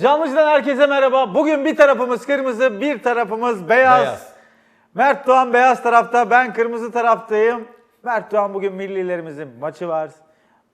Canlıcı'dan herkese merhaba. Bugün bir tarafımız kırmızı, bir tarafımız beyaz. Beyaz. Mert Doğan beyaz tarafta, ben kırmızı taraftayım. Mert Doğan bugün millilerimizin maçı var.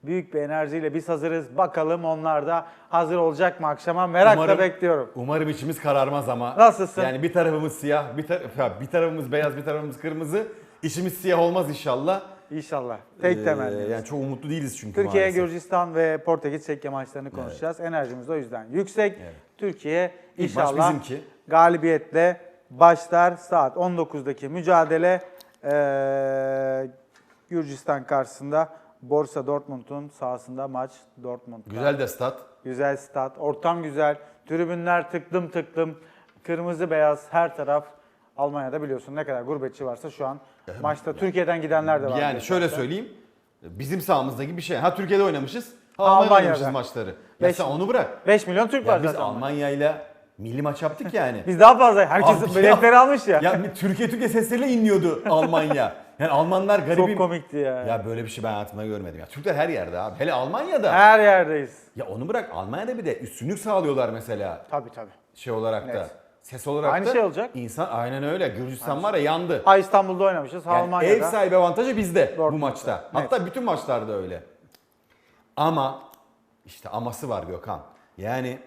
Büyük bir enerjiyle biz hazırız. Bakalım onlar da hazır olacak mı akşama? Merakla Umarım- bekliyorum. Umarım içimiz kararmaz ama. Nasılsın? Yani bir tarafımız siyah, bir, tar- bir tarafımız beyaz, bir tarafımız kırmızı. İçimiz siyah olmaz inşallah. İnşallah. Tek Ee, temennimiz. Yani çok umutlu değiliz çünkü Türkiye, maalesef. Gürcistan ve Portekiz Çekya maçlarını konuşacağız. Enerjimiz o yüzden yüksek. Evet. Türkiye İlk maç inşallah bizimki. galibiyetle başlar. Saat 19'daki mücadele eee, Gürcistan karşısında Borsa Dortmund'un sahasında maç Dortmund. Güzel de stat. Güzel stat, ortam güzel, tribünler tıklım tıklım, kırmızı beyaz her taraf. Almanya'da biliyorsun ne kadar gurbetçi varsa şu an maçta Türkiye'den gidenler de var. Yani şöyle söyleyeyim. Bizim sahamızdaki bir şey. Ha Türkiye'de oynamışız. Ha Almanya'da. Almanya'da oynamışız maçları. Ya Beş- sen onu bırak. 5 milyon Türk var Ya biz zaten. Almanya'yla milli maç yaptık yani. Biz daha fazla. Herkes Abi ya- biletleri almış ya. ya Türkiye Türkiye sesleriyle inliyordu Almanya. Yani Almanlar garibim. Çok komikti ya. Ya böyle bir şey ben hayatımda görmedim. Ya Türkler her yerde abi. Hele Almanya'da. Her yerdeyiz. Ya onu bırak Almanya'da bir de üstünlük sağlıyorlar mesela Tabii tabii. şey olarak da. Evet. Ses olarak Aynı da. şey olacak. İnsan aynen öyle. Gürcistan var ya yandı. Ha İstanbul'da oynamışız, ha Yani Almanya'da. ev sahibi avantajı bizde bu Dortmund'da. maçta. Hatta bütün maçlarda öyle. Ama işte aması var Gökhan. Yani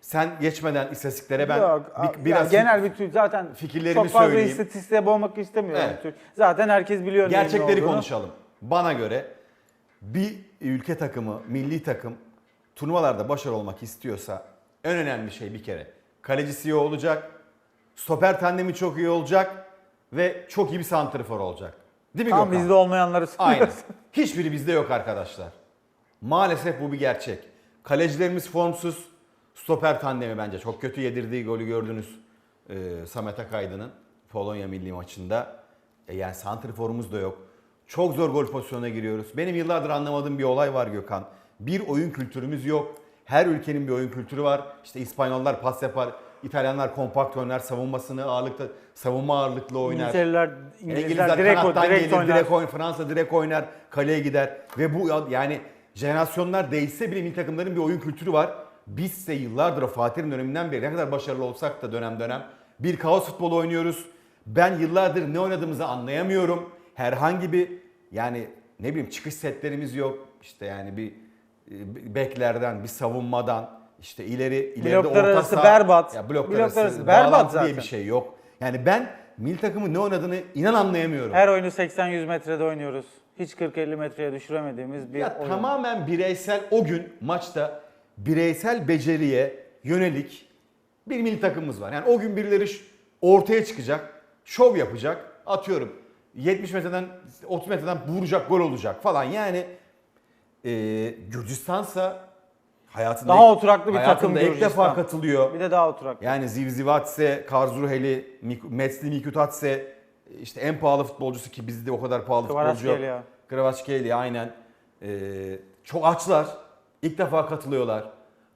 sen geçmeden istatistiklere ben Yok, bir- ya biraz genel bir tür zaten fikirlerimi çok fazla söyleyeyim. istatistiğe boğmak istemiyorum. Evet. Zaten herkes biliyor neyin ne gerçekleri olduğunu. konuşalım. Bana göre bir ülke takımı, milli takım turnuvalarda başarılı olmak istiyorsa en önemli şey bir kere kalecisi iyi olacak, stoper tandemi çok iyi olacak ve çok iyi bir santrfor olacak. Değil mi Tam Gökhan? bizde olmayanları Aynen. söylüyorsun. Hiçbiri bizde yok arkadaşlar. Maalesef bu bir gerçek. Kalecilerimiz formsuz. Stoper tandemi bence çok kötü yedirdiği golü gördünüz e, Samet Akaydın'ın Polonya milli maçında. E, yani santriforumuz da yok. Çok zor gol pozisyonuna giriyoruz. Benim yıllardır anlamadığım bir olay var Gökhan. Bir oyun kültürümüz yok. Her ülkenin bir oyun kültürü var. İşte İspanyollar pas yapar, İtalyanlar kompakt oynar, savunmasını ağırlıklı, savunma ağırlıklı oynar. İngilizler, İngilizler, İngilizler direkt, kanattan direkt gelir, oynar. direkt oynar. Fransa direkt oynar, kaleye gider. Ve bu yani jenerasyonlar değişse bile milli takımların bir oyun kültürü var. Biz de yıllardır o Fatih'in döneminden beri ne kadar başarılı olsak da dönem dönem bir kaos futbolu oynuyoruz. Ben yıllardır ne oynadığımızı anlayamıyorum. Herhangi bir yani ne bileyim çıkış setlerimiz yok. İşte yani bir e, beklerden, bir savunmadan, işte ileri ileride Bloklar orta arası saha- berbat. Ya bloklar, Bloklar arası, arası berbat bağlantı diye zaten. bir şey yok. Yani ben milli takımın ne oynadığını inan anlayamıyorum. Her oyunu 80-100 metrede oynuyoruz. Hiç 40-50 metreye düşüremediğimiz bir Ya oyun. tamamen bireysel o gün maçta bireysel beceriye yönelik bir milli takımımız var. Yani o gün birileri ortaya çıkacak, şov yapacak, atıyorum 70 metreden 30 metreden vuracak, gol olacak falan. Yani e, Gürcistan'sa hayatında Daha oturaklı bir hayatında takım ilk defa katılıyor. Bir de daha oturak. Yani Zivzivatse, Karzuheli, Mik- Metzli Mikutatse işte en pahalı futbolcusu ki bizde o kadar pahalı futbolcu yok. Kvaratskhelia. Kvaratskhelia aynen. Ee, çok açlar. İlk defa katılıyorlar.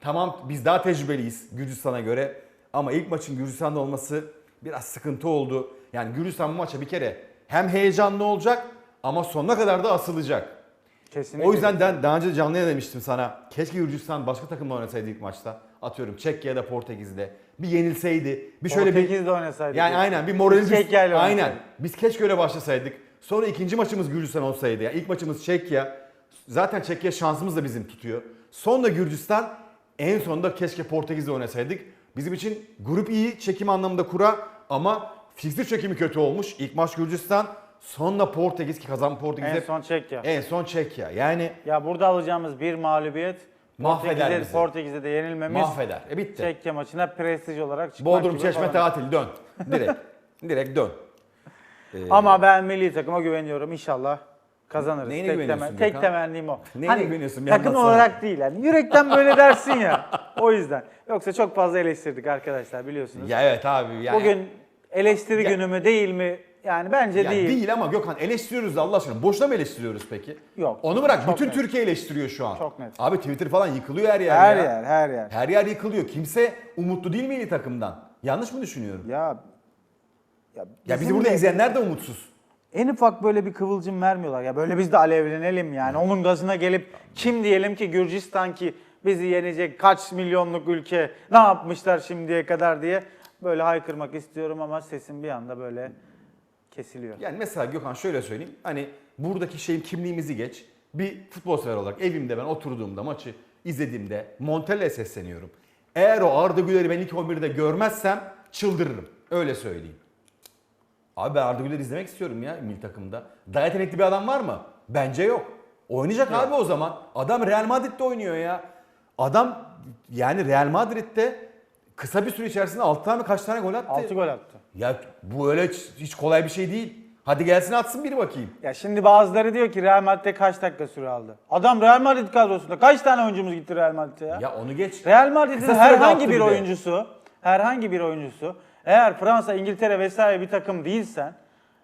Tamam biz daha tecrübeliyiz Gürcistan'a göre. Ama ilk maçın Gürcistan'da olması biraz sıkıntı oldu. Yani Gürcistan bu maça bir kere hem heyecanlı olacak ama sonuna kadar da asılacak. Kesinlikle. O yüzden ben daha önce canlıya demiştim sana. Keşke Gürcistan başka takımla oynasaydı ilk maçta. Atıyorum Çekya ya da Portekiz'de. Bir yenilseydi. Bir şöyle bir Portekiz'de oynasaydık. yani aynen bir moralimiz Çekya ile aynen. Biz keşke öyle başlasaydık. Sonra ikinci maçımız Gürcistan olsaydı. Yani ilk maçımız Çekya. Zaten Çekya şansımız da bizim tutuyor. Sonra Gürcistan. En sonunda keşke Portekiz'de oynasaydık. Bizim için grup iyi çekim anlamında kura ama fiziksel çekimi kötü olmuş. İlk maç Gürcistan. Sonra Portekiz ki kazan Portekiz'e. En son Çekya. En son Çekya. Yani Ya burada alacağımız bir mağlubiyet Mahveder Portekiz'de, bizi. Portekiz'de de yenilmemiz mahveder. E bitti. Çekya maçına prestij olarak çıkmak Bodrum gibi Çeşme falan. tatil dön. Direkt. Direkt dön. Ee, Ama ben milli takıma güveniyorum inşallah kazanırız. Neyine tek, güveniyorsun temel, tek temennim o. Hani Neyine güveniyorsun? Bir Takım anlatsana. olarak değil yani. Yürekten böyle dersin ya. O yüzden. Yoksa çok fazla eleştirdik arkadaşlar biliyorsunuz. Ya evet abi. Yani, Bugün eleştiri günü mü değil mi? Yani bence Ya değil. değil. ama Gökhan eleştiriyoruz da Allah aşkına. Boşuna mı eleştiriyoruz peki? Yok. Onu bırak. Çok bütün net. Türkiye eleştiriyor şu an. Çok net. Abi Twitter falan yıkılıyor her yer Her ya. yer, her yer. Her yer yıkılıyor. Kimse umutlu değil milli takımdan. Yanlış mı düşünüyorum? Ya ya, Ya bizi bizim burada de izleyenler de umutsuz. en ufak böyle bir kıvılcım vermiyorlar. Ya böyle biz de alevlenelim yani. Onun gazına gelip kim diyelim ki Gürcistan ki bizi yenecek kaç milyonluk ülke ne yapmışlar şimdiye kadar diye böyle haykırmak istiyorum ama sesim bir anda böyle kesiliyor. Yani mesela Gökhan şöyle söyleyeyim. Hani buradaki şeyin kimliğimizi geç. Bir futbol sever olarak evimde ben oturduğumda maçı izlediğimde Montella'ya sesleniyorum. Eğer o Arda Güler'i ben ilk 11'de görmezsem çıldırırım. Öyle söyleyeyim. Abi ben Arda Güler'i izlemek istiyorum ya milli takımda. Daha yetenekli bir adam var mı? Bence yok. Oynayacak abi o zaman. Adam Real Madrid'de oynuyor ya. Adam yani Real Madrid'de kısa bir süre içerisinde 6 tane kaç tane gol attı? 6 gol attı. Ya bu öyle hiç, kolay bir şey değil. Hadi gelsin atsın biri bakayım. Ya şimdi bazıları diyor ki Real Madrid'de kaç dakika süre aldı? Adam Real Madrid kadrosunda kaç tane oyuncumuz gitti Real Madrid'e ya? Ya onu geç. Real Madrid'in herhangi bir de. oyuncusu, herhangi bir oyuncusu eğer Fransa, İngiltere vesaire bir takım değilsen,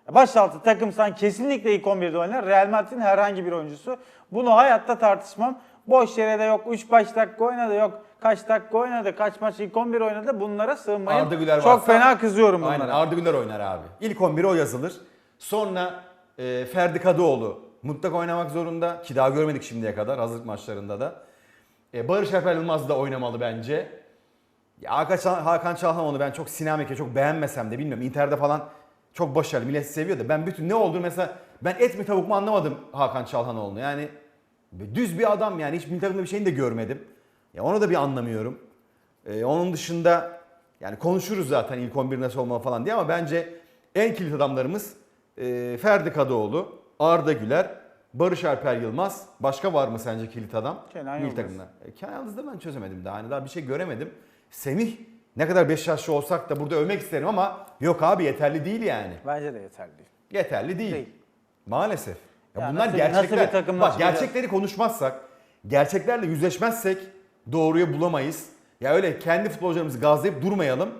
başaltı takımsan kesinlikle ilk 11'de oynar. Real Madrid'in herhangi bir oyuncusu. Bunu hayatta tartışmam. Boş yere de yok 3 5 dakika oynadı yok kaç dakika oynadı kaç maç ilk 11 oynadı bunlara sığınmayın. Arda Güler Çok varsa- fena kızıyorum bunlara. Aynen Arda Güler oynar abi. İlk 11'e o yazılır. Sonra e, Ferdi Kadıoğlu mutlaka oynamak zorunda ki daha görmedik şimdiye kadar hazırlık maçlarında da. E, Barış Alper Yılmaz da oynamalı bence. Ya Hakan, Çal- Hakan Çalhanoğlu ben çok Sinamek'e çok beğenmesem de bilmiyorum. Inter'de falan çok başarılı. Millet seviyor da ben bütün ne olduğunu mesela ben et mi tavuk mu anlamadım Hakan Çalhanoğlu'nu. Yani düz bir adam yani hiç milli takımda bir şeyini de görmedim. Ya onu da bir anlamıyorum. Ee, onun dışında yani konuşuruz zaten ilk 11 nasıl olmalı falan diye ama bence en kilit adamlarımız e, Ferdi Kadıoğlu, Arda Güler, Barış Alper Yılmaz. Başka var mı sence kilit adam? Kenan Yıldız. takımda. E, Kenan Yıldız'ı da ben çözemedim daha. Hani daha bir şey göremedim. Semih ne kadar Beşiktaşlı olsak da burada övmek isterim ama yok abi yeterli değil yani. Bence de yeterli değil. Yeterli değil. Değil. Maalesef. Ya Ya bunlar nasıl- gerçekler. nasıl bir takım, Bak nasıl bir- gerçekleri konuşmazsak, gerçeklerle yüzleşmezsek doğruyu bulamayız. Ya öyle kendi futbolcularımızı gazlayıp durmayalım.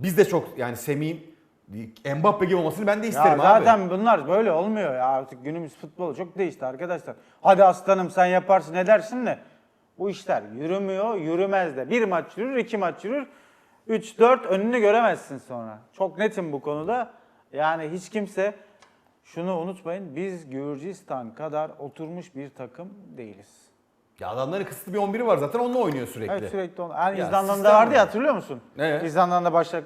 Biz de çok yani Semih'in Mbappe gibi olmasını ben de Ya isterim zaten abi. bunlar böyle olmuyor ya artık günümüz futbolu çok değişti arkadaşlar. Hadi aslanım sen yaparsın edersin de bu işler yürümüyor yürümez de. Bir maç yürür iki maç yürür 3-4 önünü göremezsin sonra. Çok netim bu konuda. Yani hiç kimse şunu unutmayın biz Gürcistan kadar oturmuş bir takım değiliz. Ya adamların kısıtlı bir 11'i var zaten onunla oynuyor sürekli. Evet sürekli onu. Yani Ya İzlanda'nın sistem da vardı ya hatırlıyor musun? Evet. İzlanda'nın da başla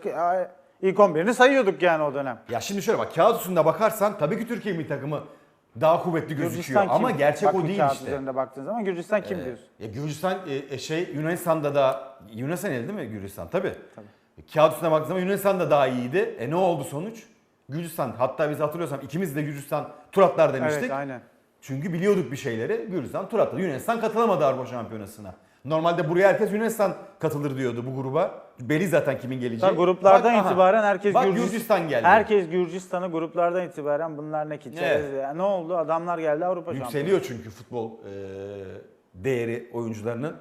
ilk 11'ini sayıyorduk yani o dönem. Ya şimdi şöyle bak kağıt üstünde bakarsan tabii ki Türkiye milli takımı daha kuvvetli gözüküyor kim? ama gerçek Bak o bir değil kağıt işte. üzerinde baktığın zaman Gürcistan kim diyorsun? Ya Gürcistan e, e, şey Yunanistan'da da Yunanistan el değil mi Gürcistan? Tabii. E, Kağıt üstüne baktığın zaman Yunanistan da daha iyiydi. E ne oldu sonuç? Gürcistan. Hatta biz hatırlıyorsam ikimiz de Gürcistan tur atlar demiştik. Evet aynen. Çünkü biliyorduk bir şeyleri. Gürcistan tur atladı. Yunanistan katılamadı Avrupa Şampiyonası'na. Normalde buraya herkes Yunanistan katılır diyordu bu gruba. Belli zaten kimin geleceği. Tabii gruplardan Bak, aha. itibaren herkes Bak Gürcis- Gürcistan geldi. Herkes Gürcistan'ı gruplardan itibaren bunlar ne ki? Evet. Ne oldu? Adamlar geldi Avrupa şampiyonu. Yükseliyor çünkü futbol e, değeri oyuncularının.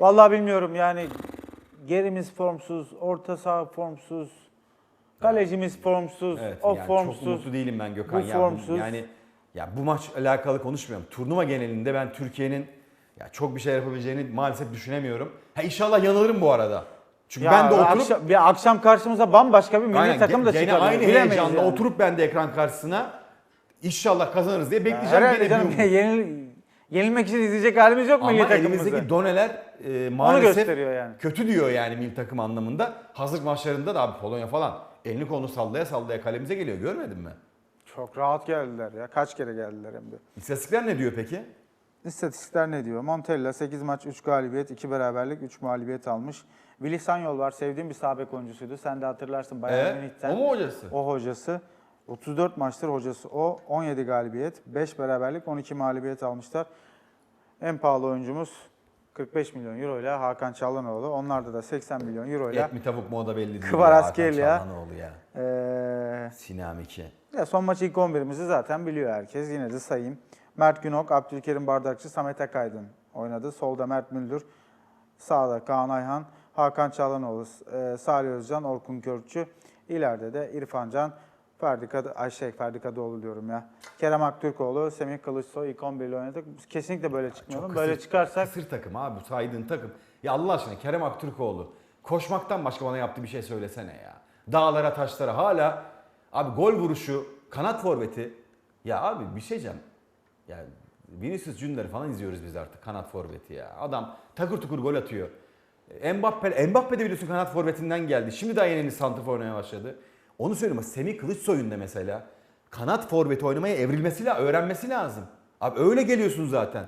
Vallahi bilmiyorum yani gerimiz formsuz, orta saha formsuz, kalecimiz formsuz, Evet, o yani çok formsuz. umutlu değilim ben Gökhan. bu ya. formsuz. Yani ya bu maç alakalı konuşmuyorum. Turnuva genelinde ben Türkiye'nin ya çok bir şey yapabileceğini maalesef düşünemiyorum. Ha inşallah yanılırım bu arada. Çünkü Ya ben de oturup akşam, bir akşam karşımıza bambaşka bir milli Aynen, takım da gene aynı Bilemeyiz heyecanla yani. oturup ben de ekran karşısına inşallah kazanırız diye bekleyeceğim Herhalde gene bir canım, umut. yenil, yenilmek için izleyecek halimiz yok milli Ama elimizdeki doneler e, maalesef gösteriyor yani. kötü diyor yani milli takım anlamında. Hazır maçlarında da abi Polonya falan elini kolunu sallaya sallaya kalemize geliyor görmedin mi? Çok rahat geldiler ya. Kaç kere geldiler hem de. İstatistikler ne diyor peki? İstatistikler ne diyor? Montella 8 maç 3 galibiyet, 2 beraberlik, 3 mağlubiyet almış. Willy Sanyol var. Sevdiğim bir sağ bek oyuncusuydu. Sen de hatırlarsın Bayern Evet. Münih'ten. O mu hocası? O hocası. 34 maçtır hocası o. 17 galibiyet, 5 beraberlik, 12 mağlubiyet almışlar. En pahalı oyuncumuz 45 milyon euro ile Hakan Çalhanoğlu. Onlarda da 80 milyon euro ile Et mi tavuk mu o da belli değil. Kvaratskhelia. ya. Hakan Çalhanoğlu ya. eee, Sinamiki. Ya son maçı ilk 11'imizi zaten biliyor herkes. Yine de sayayım. Mert Günok, Abdülkerim Bardakçı, Samet Akaydın oynadı. Solda Mert Müldür, sağda Kaan Ayhan, Hakan Çalhanoğlu, e, Salih Özcan, Orkun Körkçü. İleride de İrfan Can, Ferdi Kadı, ay şey Ferdi Kadıoğlu diyorum ya. Kerem Aktürkoğlu, Semih Kılıçsoy ilk 11 ile oynadık. Kesinlikle böyle çıkmayalım. Böyle kısır- çıkarsak Kısır takım abi saydığın takım. Ya Allah aşkına Kerem Aktürkoğlu koşmaktan başka bana yaptığı bir şey söylesene ya. Dağlara taşlara hala abi gol vuruşu kanat forveti ya abi bir şey diyeceğim. Ya Vinicius Junior'ı falan izliyoruz biz artık kanat forveti ya. Adam takır tukur gol atıyor. Mbappe, Mbappe de biliyorsun kanat forvetinden geldi. Şimdi daha yeni santrfor oynamaya başladı. Onu söyleyeyim ama Semih Kılıçsoy'un da mesela kanat forveti oynamaya evrilmesi lazım, öğrenmesi lazım. Abi öyle geliyorsun zaten.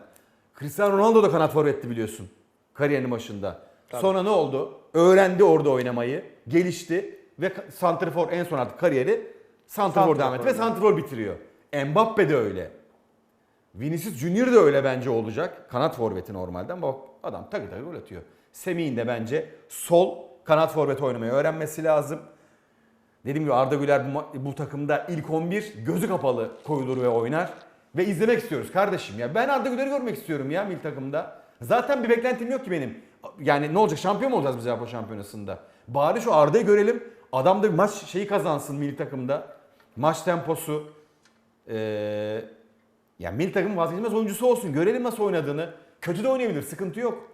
Cristiano Ronaldo da kanat forvetti biliyorsun kariyerinin başında. Sonra ne oldu? Öğrendi orada oynamayı, gelişti ve santrfor en son artık kariyeri santrfor devam etti ve santrfor bitiriyor. Mbappe de öyle. Vinicius Junior da öyle bence olacak. Kanat forveti normalden ama adam takır takır gol atıyor. Semih'in de bence sol kanat forveti oynamayı öğrenmesi lazım. Dediğim gibi Arda Güler bu, bu takımda ilk 11 gözü kapalı koyulur ve oynar. Ve izlemek istiyoruz kardeşim ya. Ben Arda Güler'i görmek istiyorum ya milli takımda. Zaten bir beklentim yok ki benim. Yani ne olacak şampiyon mu olacağız biz Avrupa Şampiyonası'nda? Bari şu Arda'yı görelim. Adam da bir maç şeyi kazansın milli takımda. Maç temposu. Ee, ya milli takımın vazgeçilmez oyuncusu olsun. Görelim nasıl oynadığını. Kötü de oynayabilir. Sıkıntı yok.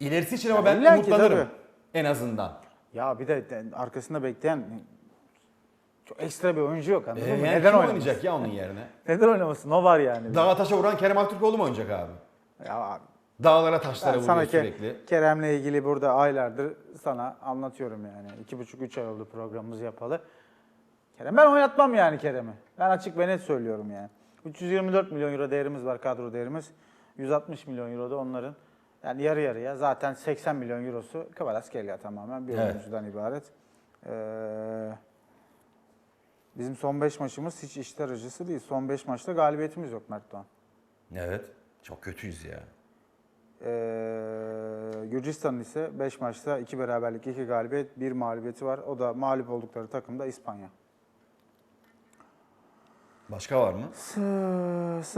İlerisi için ama ben illa ki umutlanırım. tabii. En azından. Ya bir de de arkasında bekleyen çok ekstra bir oyuncu yok anladın Ee, mı? yani Neden kim oynamasın? oynayacak ya onun yerine? Neden oynamasın? O var yani. Dağa taşa vuran Kerem Aktürkoğlu mu oynayacak abi? Ya abi, Dağlara taşlara ben vuruyor Ke- sürekli. Kerem'le ilgili burada aylardır sana anlatıyorum yani. İki buçuk, üç ay oldu programımız yapalı. Kerem ben oynatmam yani Kerem'i. Ben açık ve net söylüyorum yani. 324 milyon euro değerimiz var kadro değerimiz. 160 milyon euro da onların. Yani yarı yarıya zaten 80 milyon eurosu Kvaratskhelia tamamen bir Evet. oyuncudan ibaret. Ee, bizim son 5 maçımız hiç işler acısı değil. Son 5 maçta galibiyetimiz yok Mert Doğan. Evet. Çok kötüyüz ya. Ee, Gürcistan'ın ise 5 maçta 2 beraberlik, 2 galibiyet, 1 mağlubiyeti var. O da mağlup oldukları takım da İspanya. Başka var mı? S-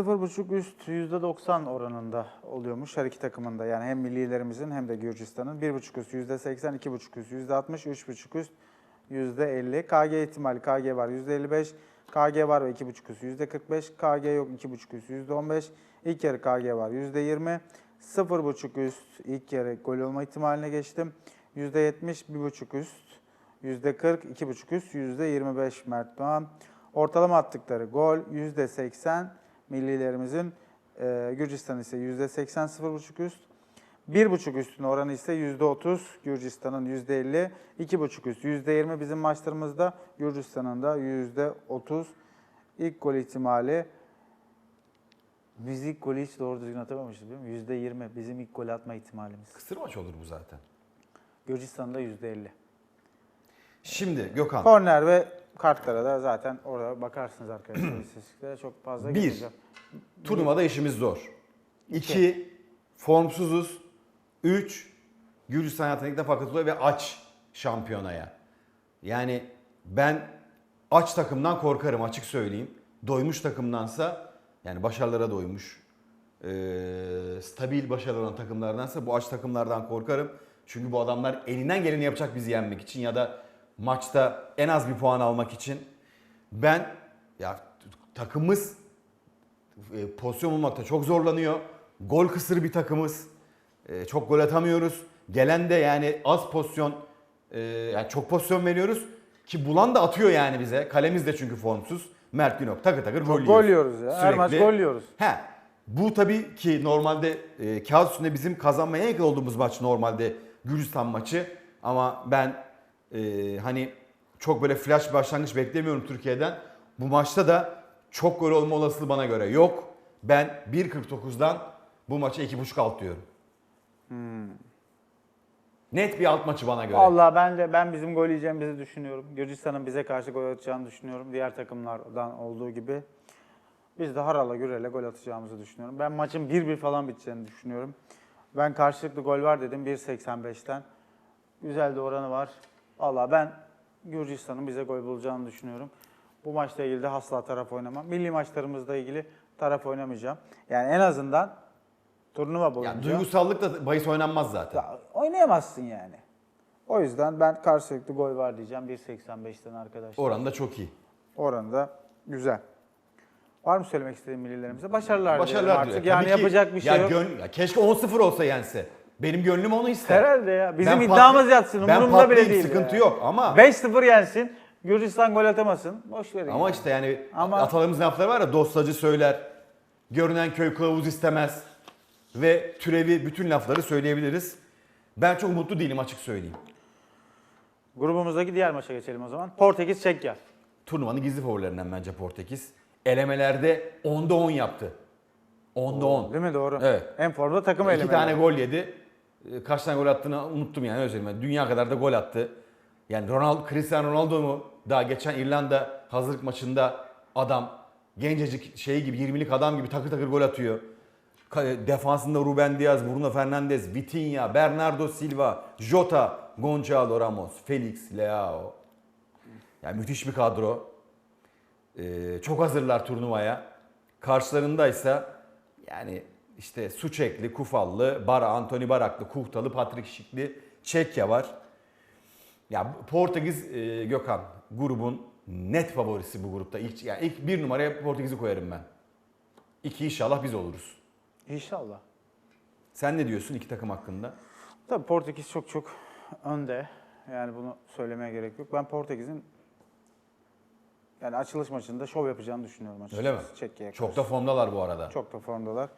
0.5 üst %90 oranında oluyormuş her iki takımında. Yani hem millilerimizin hem de Gürcistan'ın. 1.5 üst %80, 2.5 üst %60, 3.5 üst %50. KG ihtimali KG var %55. KG var ve 2.5 üst %45. KG yok 2.5 üst %15. İlk yarı KG var %20. 0.5 üst ilk yarı gol olma ihtimaline geçtim. %70, 1.5 üst %40, 2.5 üst, %25 Mert Doğan. Ortalama attıkları gol %80 millilerimizin. E, Gürcistan ise %80 0.5 üst. 1.5 üstün oranı ise %30, Gürcistan'ın %50, 2.5 üst %20 bizim maçlarımızda, Gürcistan'ın da %30 ilk gol ihtimali. Biz ilk golü hiç doğru düzgün atamamışız değil mi? %20 bizim ilk gol atma ihtimalimiz. Kısır maç olur bu zaten. Gürcistan'da %50. Şimdi Gökhan. Korner ve kartlara da zaten orada bakarsınız arkadaşlar istatistiklere çok fazla Bir. girmeyeceğim. Turnuvada işimiz zor. İki. 2. Formsuzuz. 3. Gürcistan hayatına ilk defa katılıyor ve aç şampiyonaya. Yani ben aç takımdan korkarım açık söyleyeyim. Doymuş takımdansa yani başarılara doymuş. eee, stabil başarılı olan takımlardansa bu aç takımlardan korkarım. Çünkü bu adamlar elinden geleni yapacak bizi yenmek için ya da maçta en az bir puan almak için. Ben ya takımımız e, pozisyon bulmakta çok zorlanıyor. Gol kısır bir takımız. E, çok gol atamıyoruz. Gelen de yani az pozisyon, e, yani çok pozisyon veriyoruz. Ki bulan da atıyor yani bize. Kalemiz de çünkü formsuz. Mert Günok takır takır gol gol yiyoruz ya. Her maç gol yiyoruz. He. Bu tabii ki normalde e, kağıt üstünde bizim kazanmaya yakın olduğumuz maç normalde Gürcistan maçı. Ama ben e, hani çok böyle flash başlangıç beklemiyorum Türkiye'den. Bu maçta da çok gol olma olasılığı bana göre yok. Ben 1.49'dan bu maça 2.5 alt diyorum. Net bir alt maçı bana göre. Vallahi ben de ben bizim gol yiyeceğimizi düşünüyorum. Gürcistan'ın bize karşı gol atacağını düşünüyorum. Diğer takımlardan olduğu gibi. Biz de harala gürele gol atacağımızı düşünüyorum. Ben maçın 1-1 falan biteceğini düşünüyorum. Ben karşılıklı gol var dedim 1.85'ten. Güzel de oranı var. Vallahi ben Gürcistan'ın bize gol bulacağını düşünüyorum. Bu maçla ilgili de asla taraf oynamam. Milli maçlarımızla ilgili taraf oynamayacağım. Yani en azından turnuva boyunca. yani duygusallıkla bahis oynanmaz zaten. Ya, oynayamazsın yani. O yüzden ben karşılıklı gol var diyeceğim 1.85'ten arkadaşlar. Oran da çok iyi. Oranı da güzel. Var mı söylemek istediğin millilerimize? Başarılar, Başarılar dilerim diyor. artık. Yani Tabii ki- yapacak bir şey ya yok. gön- ya keşke 10-0 olsa yense. Benim gönlüm onu ister. Herhalde ya. Bizim Ben iddiamız patlı- yatsın. ben Umurumda bile patlayayım, değil. sıkıntı ya. yok ama- 5-0 yensin. Gürcistan gol atamasın. Boş verin. Ama yani. işte yani Ama- atalarımızın lafları var ya dostacı söyler. Görünen köy kılavuz istemez. Ve türevi bütün lafları söyleyebiliriz. Ben çok mutlu değilim açık söyleyeyim. Grubumuzdaki diğer maça geçelim o zaman. Portekiz Çekya. Turnuvanın gizli favorilerinden bence Portekiz. Elemelerde 10'da 10 yaptı. 10'da 10. Değil mi? Doğru. Evet. En formda takım İki elemeleri. tane gol yedi. Ee, Kaç tane gol attığını unuttum yani öyle söyleyeyim. Dünya kadar da gol attı. Yani Ronaldo, Cristiano Ronaldo mu daha geçen İrlanda hazırlık maçında adam gencecik şey gibi 20'lik adam gibi takır takır gol atıyor. Defansında Ruben Diaz, Bruno Fernandes, Vitinha, Bernardo Silva, Jota, Gonçalo Ramos, Felix, Leao. Yani müthiş bir kadro. Ee, çok hazırlar turnuvaya. Karşılarındaysa yani işte Suçekli, Kufallı, Bara, Anthony Baraklı, Kuhtalı, Patrick Şikli, Çekya var. Ya Portekiz e, Gökhan grubun net favorisi bu grupta. İlk, yani ilk bir numaraya Portekiz'i koyarım ben. İki inşallah biz oluruz. İnşallah. Sen ne diyorsun iki takım hakkında? Tabii Portekiz çok çok önde. Yani bunu söylemeye gerek yok. Ben Portekiz'in yani açılış maçında şov yapacağını düşünüyorum açıkçası. Öyle mi? Çekya'ya Çok karşı. da formdalar bu arada. Çok da formdalar.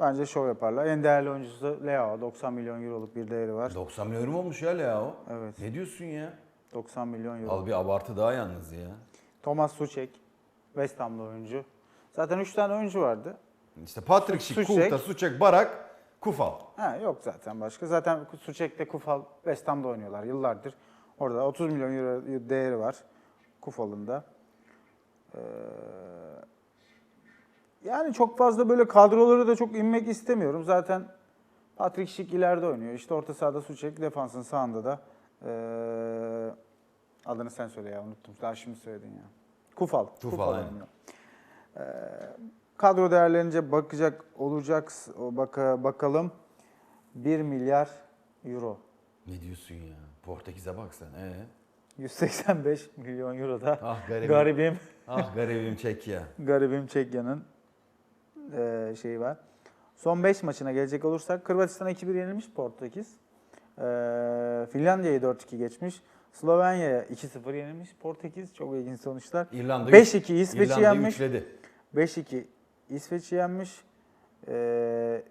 Bence şov yaparlar. En değerli oyuncusu da Leo. 90 milyon euroluk bir değeri var. 90 milyon euro mu olmuş ya Leao? Evet. Ne diyorsun ya? 90 milyon euro. Al bir abartı daha yalnız ya. Thomas Suçek. West Ham'lı oyuncu. Zaten 3 tane oyuncu vardı. İşte Patrick Schick, Suçek. Kuhta, Suçek, Barak, Kufal. Ha, yok zaten başka. Zaten Suçek'te Kufal West Ham'da oynuyorlar yıllardır. Orada 30 milyon euro değeri var Kufal'ın da. Ee, yani çok fazla böyle kadroları da çok inmek istemiyorum. Zaten Patrick Schick ileride oynuyor. İşte orta sahada Suçek, defansın sağında da ee, adını sen söyle ya unuttum. Daha şimdi söyledin ya. Kufal. Kufal, aynen. oynuyor. Ee, kadro değerlenince bakacak olacak baka, bakalım 1 milyar euro. Ne diyorsun ya? Portekiz'e bak sen. Ee? 185 milyon euro da Ah garibim. garibim ah garibim Çekya. garibim Çekya'nın eee şeyi var. Son 5 maçına gelecek olursak Hırvatistan'a 2-1 yenilmiş Portekiz. Eee Finlandiya'yı 4-2 geçmiş. Slovenya'ya 2-0 yenilmiş Portekiz. Çok ilginç sonuçlar. İrlanda 5-2 İsveç'i yenmiş. üçledi. 5-2 İsveç'i yenmiş. Ee,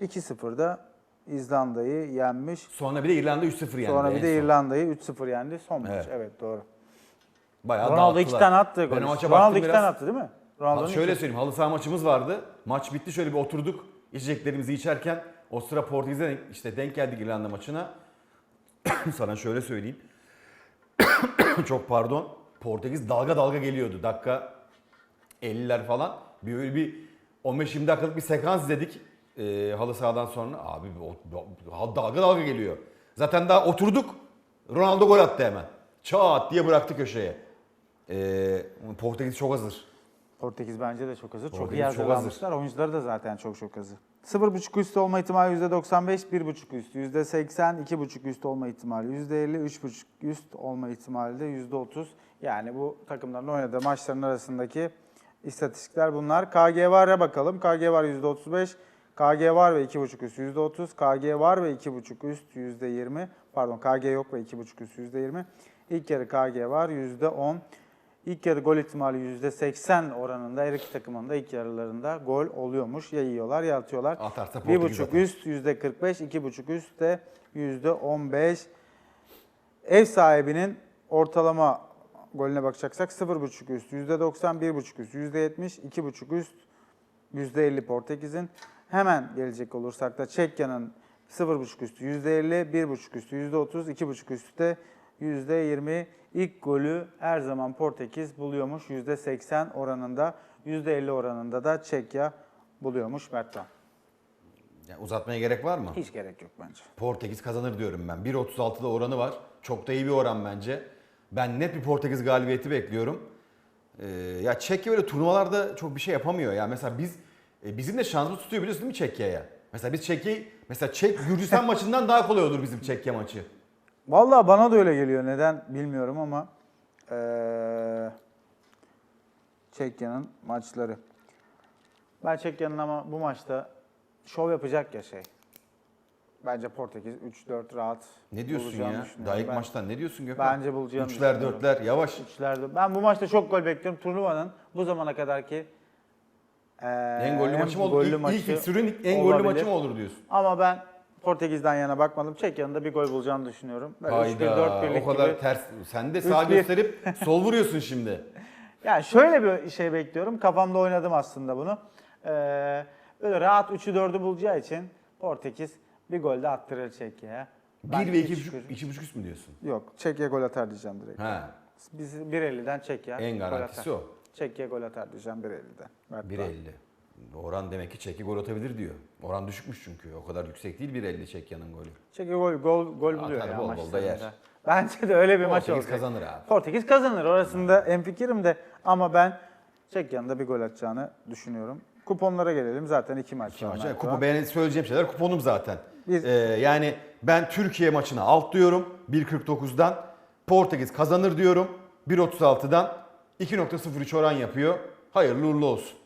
2-0 da İzlanda'yı yenmiş. Sonra bir de İrlanda 3-0 yendi. Sonra bir de. İrlanda'yı 3-0 yendi. Son maç. Evet. Evet, doğru. Bayağı Ronaldo iki tane attı. Ben maça Ronaldo iki biraz. tane attı değil mi? Ha, Ronaldo'nun şöyle iki- söyleyeyim halı saha maçımız vardı. Maç bitti şöyle bir oturduk. İçeceklerimizi içerken o sıra Portekiz'e işte denk geldik İrlanda maçına. Sana şöyle söyleyeyim. Çok pardon. Portekiz dalga dalga geliyordu. Dakika 50'ler falan. Bir öyle bir 15-20 dakikalık bir sekans izledik e, halı sahadan sonra. Abi o, dalga dalga geliyor. Zaten daha oturduk. Ronaldo gol attı hemen. Çat diye bıraktı köşeye. E, Portekiz çok hazır. Portekiz bence de çok hazır. çok Portekiz iyi çok hazırlanmışlar. Oyuncuları da zaten çok çok hazır. 0.5 üstü olma ihtimali %95, 1.5 üst, %80, 2.5 üst olma ihtimali %50, 3.5 üst olma ihtimali de %30. Yani bu takımların oynadığı maçların arasındaki istatistikler bunlar. KG var'a bakalım. KG var %35, KG var ve 2.5 üst %30, KG var ve 2.5 üst %20. Pardon KG yok ve 2.5 üst %20. İlk yarı KG var %10. İlk yarı gol ihtimali %80 oranında her iki takımın da ilk yarılarında gol oluyormuş. Ya yiyorlar ya atıyorlar. Atarsa Portekiz 1.5 atar. üst %45, 2.5 üst de %15. Ev sahibinin ortalama golüne bakacaksak 0.5 üst %90, 1.5 üst %70, 2.5 üst %50 Portekiz'in. Hemen gelecek olursak da Çekya'nın 0.5 üstü %50, 1.5 üstü %30, 2.5 üstü de %20. İlk golü her zaman Portekiz buluyormuş %80 oranında, %50 oranında da Çekya buluyormuş Mertcan. Yani uzatmaya gerek var mı? Hiç gerek yok bence. Portekiz kazanır diyorum ben. 1.36'da oranı var. Çok da iyi bir oran bence. Ben net bir Portekiz galibiyeti bekliyorum. Ee, ya Çekya böyle turnuvalarda çok bir şey yapamıyor. Ya mesela biz e, bizim de şansımız tutuyor biliyorsun değil mi Çekya'ya? Mesela biz Çekya'yı mesela Çek Gürcistan maçından daha kolay olur bizim Çekya maçı. Vallahi bana da öyle geliyor. Neden bilmiyorum ama eee Çekya'nın maçları. Ben Çekya'nın ama bu maçta şov yapacak ya şey. Bence Portekiz 3-4 rahat Ne diyorsun bulacağını ya? düşünüyorum. Daha ilk Ben- maçtan ne diyorsun Gökhan? Bence bulacağını Üçler düşünüyorum. dörtler yavaş. Üçlerde. Ben bu maçta çok gol bekliyorum. Turnuvanın bu zamana kadarki Ee, En gollü hem maçı mı olur? İlk, ilk maçı fiksürün en gollü olabilir. maçı mı olur diyorsun? Ama ben Portekiz'den yana bakmadım. Çekya'nın da bir gol bulacağını düşünüyorum. Böyle 3-1, Hayda 4-1'lik o kadar gibi. ters. Sen de sağ 3-1. gösterip sol vuruyorsun şimdi. Yani şöyle bir şey bekliyorum. Kafamda oynadım aslında bunu. Ee, böyle rahat 3'ü 4'ü bulacağı için Portekiz bir gol de attırır Çekya'ya. Ben 1 ve üç 2,5 bir- 2,5 üst mü diyorsun? Yok Çekya gol atar diyeceğim direkt. Ha. Biz 1.50'den Çekya En gol garantisi o. Çekya gol atar diyeceğim 1.50'den. Mert 1.50. Oran demek ki Çeki gol atabilir diyor. Oran düşükmüş çünkü. O kadar yüksek değil 1.50 Çekya'nın golü. Çekya gol gol gol buluyor Atar, ya bol bol maçlarında. da yer. Bence de öyle bir maç Portekiz olacak. kazanır abi. Portekiz kazanır. Orasında en fikrim de ama ben Çekya'nın da bir gol atacağını düşünüyorum. Kuponlara gelelim. Zaten iki maç İki var. maç. Mert Kupa benim söyleyeceğim şeyler kuponum zaten. Biz- Ee, yani ben Türkiye maçına alt diyorum 1.49'dan. Portekiz kazanır diyorum 1.36'dan. 2.03 oran yapıyor. Hayırlı uğurlu olsun.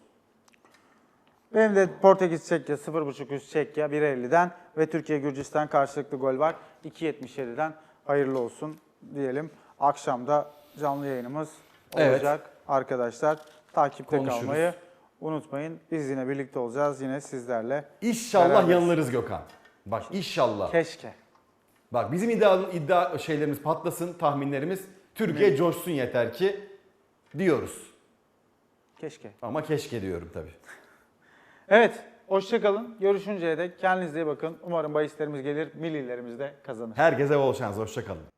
Benim de Portekiz Çekya 0.5 üst Çekya 1.50'den ve Türkiye Gürcistan karşılıklı gol var 2.77'den hayırlı olsun diyelim. Akşamda canlı yayınımız Evet. olacak arkadaşlar. Takipte Konuşuruz. kalmayı unutmayın. Biz yine birlikte olacağız yine sizlerle. İnşallah Beraberiz. yanılırız Gökhan. Bak inşallah. Keşke. Bak bizim iddia, iddia şeylerimiz patlasın, tahminlerimiz. Türkiye coşsun yeter ki diyoruz. Keşke. Ama keşke diyorum tabii. Evet. Hoşçakalın. Görüşünceye dek kendinize iyi bakın. Umarım bahislerimiz gelir. Millilerimiz de kazanır. Herkese bol şans, hoşçakalın.